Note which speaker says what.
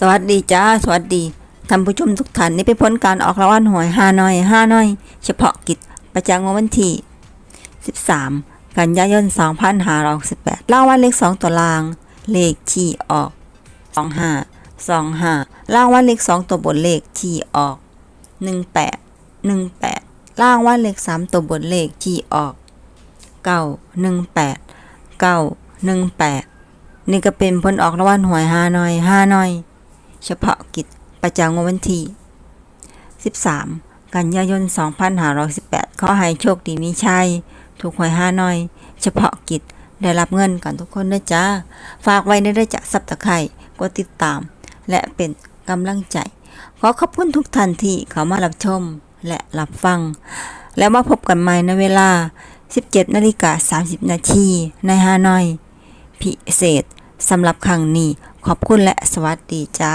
Speaker 1: สวัสดีจ้า สวัสดีท่านผู้ชมทุกท่านนี่เป็นการออกรางวัลหวยฮานอยฮานอย เฉพาะกิจประจำวันที่ 13 กันยายน 2568รางวัลเลข2ตัวราง เลขที่ออก 25 25รางวัลเลข2ตัวบนเลขที่ออก 18 18รางวัลเลข3ตัวบนเลขที่ออก 9 18 9 18นี่ก็เป็นผลออกรางวัลหวยฮานอยฮานอย เฉพาะกิจ ประจำวันที่ 13 กันยายน 2518 ขอให้โชคดีมีชัย ถูกหวยฮานอย เฉพาะกิจ ได้รับเงินกันทุกคนนะจ้าฝากไว้ในได้จากซับตะไคร่กดติดตาม และเป็นกำลังใจ ขอขอบคุณทุกท่านที่เข้ามารับชมและรับฟัง แล้วมาพบกันใหม่ในเวลา 17นาฬิกา30 นาทีในฮานอย พิเศษสำหรับครั้งนี้ ขอบคุณและสวัสดีจ้า